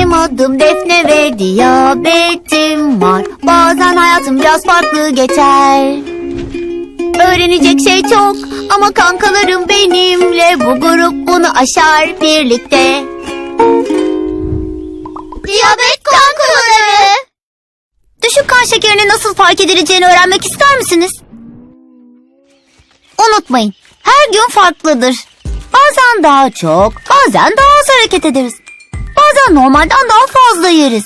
Benim adım Defne ve diyabetim var. Bazen hayatım biraz farklı geçer. Öğrenecek şey çok ama kankalarım benimle. Bu grup bunu aşar birlikte. Diyabet kankaları. Düşük kan şekerini nasıl fark edileceğini öğrenmek ister misiniz? Unutmayın, her gün farklıdır. Bazen daha çok, bazen daha az hareket ederiz. Bazen normalden daha fazla yeriz.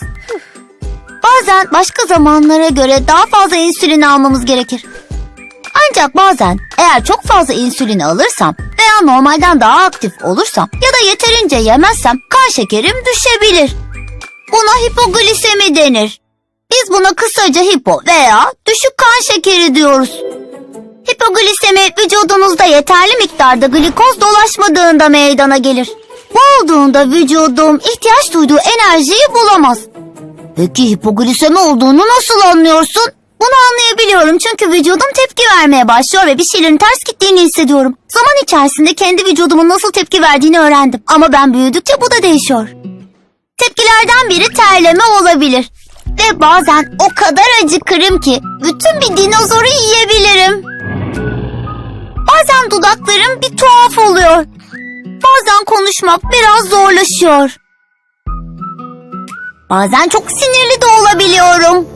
Bazen başka zamanlara göre daha fazla insülin almamız gerekir. Ancak bazen eğer çok fazla insülin alırsam veya normalden daha aktif olursam ya da yeterince yemezsem kan şekerim düşebilir. Buna hipoglisemi denir. Biz buna kısaca hipo veya düşük kan şekeri diyoruz. Hipoglisemi vücudunuzda yeterli miktarda glikoz dolaşmadığında meydana gelir. Bu olduğunda vücudum ihtiyaç duyduğu enerjiyi bulamaz. Peki hipoglisemi olduğunu nasıl anlıyorsun? Bunu anlayabiliyorum çünkü vücudum tepki vermeye başlıyor ve bir şeylerin ters gittiğini hissediyorum. Zaman içerisinde kendi vücudumun nasıl tepki verdiğini öğrendim. Ama ben büyüdükçe bu da değişiyor. Tepkilerden biri terleme olabilir. Ve bazen o kadar acıkırım ki bütün bir dinozoru yiyebilirim. Bazen dudaklarım bir tuhaf oluyor. Bazen konuşmak biraz zorlaşıyor. Bazen çok sinirli de olabiliyorum.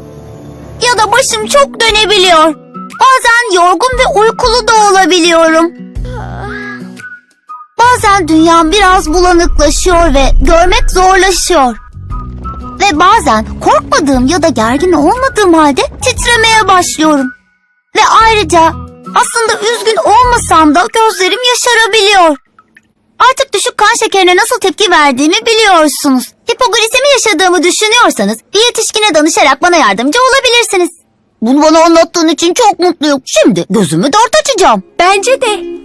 Ya da başım çok dönebiliyor. Bazen yorgun ve uykulu da olabiliyorum. Bazen dünyam biraz bulanıklaşıyor ve görmek zorlaşıyor. Ve bazen korkmadığım ya da gergin olmadığım halde titremeye başlıyorum. Ve ayrıca aslında üzgün olmasam da gözlerim yaşarabiliyor. Artık düşük kan şekerine nasıl tepki verdiğimi biliyorsunuz. Hipoglisemi yaşadığımı düşünüyorsanız bir yetişkine danışarak bana yardımcı olabilirsiniz. Bunu bana anlattığın için çok mutluyum. Şimdi gözümü dört açacağım. Bence de.